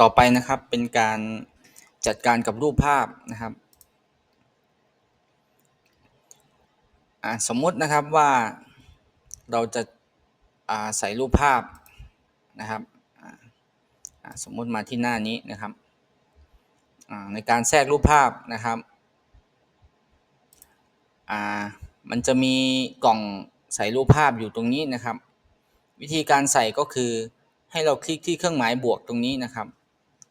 ต่อไปนะครับเป็นการจัดการกับรูปภาพนะครับสมมุตินะครับว่าเราจะาใส่รูปภาพนะครับสมมุติมาที่หน้านี้นะครับในการแทรกรูปภาพนะครับมันจะมีกล่องใส่รูปภาพอยู่ตรงนี้นะครับ วิธีการใส่ก็คือให้เราคลิกที่เครื่องหมายบวกตรงนี้นะครับ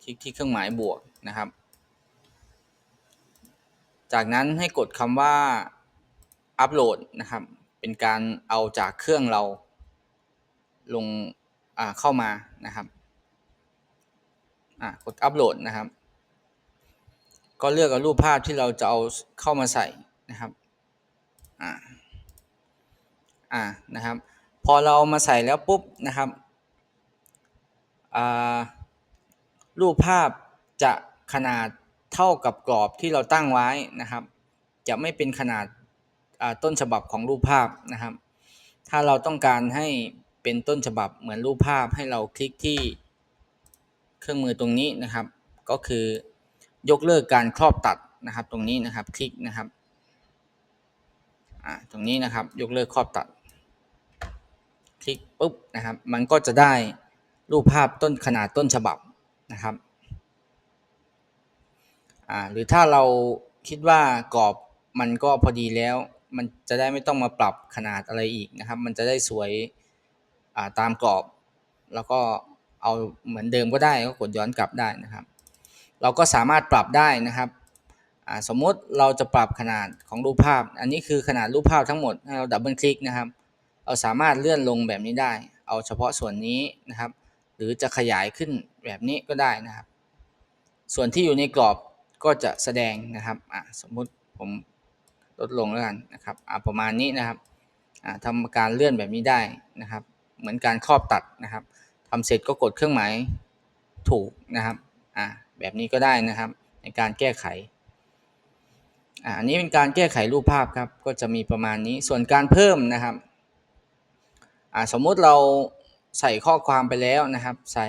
ลิกที่เครื่องหมายบวกนะครับ จากนั้นให้กดคำว่าอัปโหลดนะครับ เป็นการเอาจากเครื่องเราลงเข้ามานะครับกดอัปโหลดนะครับ ก็เลือกเอารูปภาพที่เราจะเอาเข้ามาใส่นะครับอ่าอ่านะครับ พอเราเอามาใส่แล้วปุ๊บนะครับอ่า รูปภาพจะขนาดเท่ากับกรอบที่เราตั้งไว้นะครับ จะไม่เป็นขนาดต้นฉบับของรูปภาพนะครับ ถ้าเราต้องการให้เป็นต้นฉบับเหมือนรูปภาพให้เราคลิกที่เครื่องมือตรงนี้นะครับ ก็คือยกเลิกการครอบตัดนะครับ ตรงนี้นะครับคลิกนะครับตรงนี้นะครับยกเลิกครอบตัด คลิกปุ๊บนะครับ มันก็จะได้รูปภาพต้นขนาดต้นฉบับ นะครับอ่าหรือถ้าเราคิดว่ากรอบมันก็พอดีแล้ว มันจะได้ไม่ต้องมาปรับขนาดอะไรอีกนะครับ มันจะได้สวยอ่าตามกรอบ แล้วก็เอาเหมือนเดิมก็ได้ก็กดย้อนกลับได้นะครับ เราก็สามารถปรับได้นะครับสมมติเราจะปรับขนาดของรูปภาพ อันนี้คือขนาดรูปภาพทั้งหมดเราดับเบิลคลิกนะครับ เราสามารถเลื่อนลงแบบนี้ได้ เอาเฉพาะส่วนนี้นะครับ หรือจะขยายขึ้นแบบนี้ก็ได้นะครับ ส่วนที่อยู่ในกรอบก็จะแสดงนะครับอ่าสมมุติผมลดลงแล้วกันนะครับประมาณนี้นะครับอ่าทำการเลื่อนแบบนี้ได้นะครับ เหมือนการครอบตัดนะครับทำเสร็จก็กดเครื่องหมายถูกนะครับอ่าแบบนี้ก็ได้นะครับในการแก้ไขอันนี้เป็นการแก้ไขรูปภาพครับ ก็จะมีประมาณนี้ส่วนการเพิ่มนะครับอ่าสมมุติเรา ใส่ข้อความไปแล้วนะครับ ใส่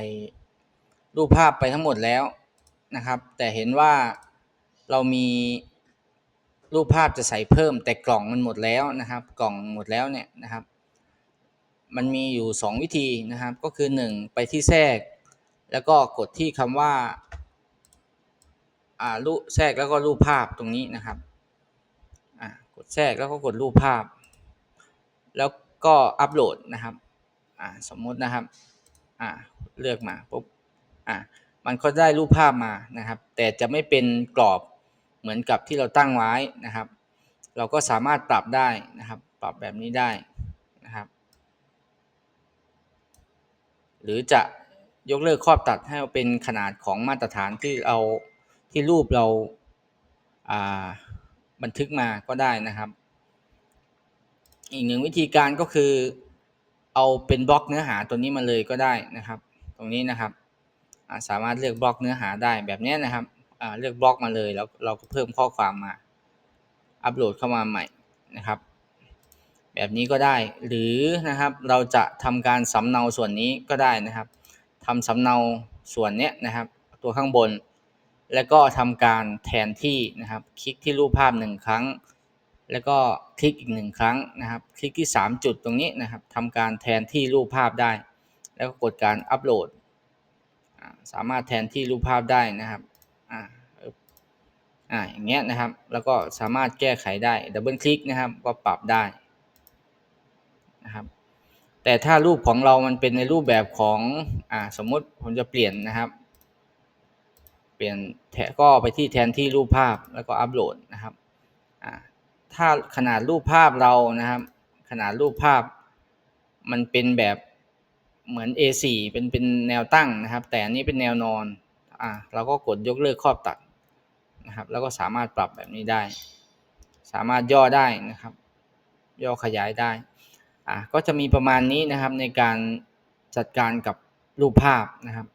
รูปภาพไปทั้งหมดแล้วนะครับ แต่เห็นว่าเรามีรูปภาพจะใส่เพิ่ม แต่กล่องมันหมดแล้วนะครับ กล่องหมดแล้วเนี่ยนะครับ มันมีอยู่ 2 วิธีนะครับ ก็คือ 1 ไปที่แทรก แล้วก็กดที่คำว่าอ่ารูปแทรกแล้วก็รูปภาพตรงนี้นะครับอ่ากดแทรกแล้วก็กดรูปภาพ แล้วก็อัปโหลดนะครับ อ่าสมมุตินะครับอ่าเลือกมาปุ๊บอ่ามันก็ได้รูปภาพมานะครับ แต่จะไม่เป็นกรอบเหมือนกับที่เราตั้งไว้นะครับ เราก็สามารถปรับได้นะครับ ปรับแบบนี้ได้นะครับ หรือจะยกเลิกครอบตัดให้เป็นขนาดของมาตรฐานที่เราที่รูปเราบันทึกมาก็ได้นะครับ อีกหนึ่งวิธีการก็คือ เอาเป็นบล็อกเนื้อหาตัวนี้มาเลยก็ได้นะครับ ตรงนี้นะครับสามารถเลือกบล็อกเนื้อหาได้แบบนี้นะครับเลือกบล็อกมาเลยแล้วเราก็เพิ่มข้อความมา อัปโหลดเข้ามาใหม่นะครับ แบบนี้ก็ได้หรือนะครับเราจะทำการสำเนาส่วนนี้ก็ได้นะครับทำสำเนาส่วนนี้นะครับ ตัวข้างบน แล้วก็ทำการแทนที่นะครับ คลิกที่รูปภาพหนึ่งครั้ง แล้วก็คลิกอีกหนึ่งครั้งนะครับ คลิกที่ 3 จุดตรงนี้นะครับทำการแทนที่รูปภาพได้ แล้วก็กดการอัปโหลด สามารถแทนที่รูปภาพได้นะครับอ่าอ่าอย่างเงี้ยนะครับ แล้วก็สามารถแก้ไขได้ดับเบิลคลิกนะครับก็ปรับได้นะครับ แต่ถ้ารูปของเรามันเป็นในรูปแบบของอ่าสมมติผมจะเปลี่ยนนะครับ เปลี่ยนแทก็ไปที่แทนที่รูปภาพแล้วก็อัปโหลดนะครับอ่า ถ้าขนาดรูปภาพเรานะครับ ขนาดรูปภาพมันเป็นแบบเหมือน A4 เป็นเป็นแนวตั้งนะครับ แต่อันนี้เป็นแนวนอนอ่าเราก็กดยกเลิกครอบตัดนะครับ แล้วก็สามารถปรับแบบนี้ได้ สามารถย่อได้นะครับ ย่อขยายได้อ่าก็จะมีประมาณนี้นะครับในการจัดการกับรูปภาพนะครับ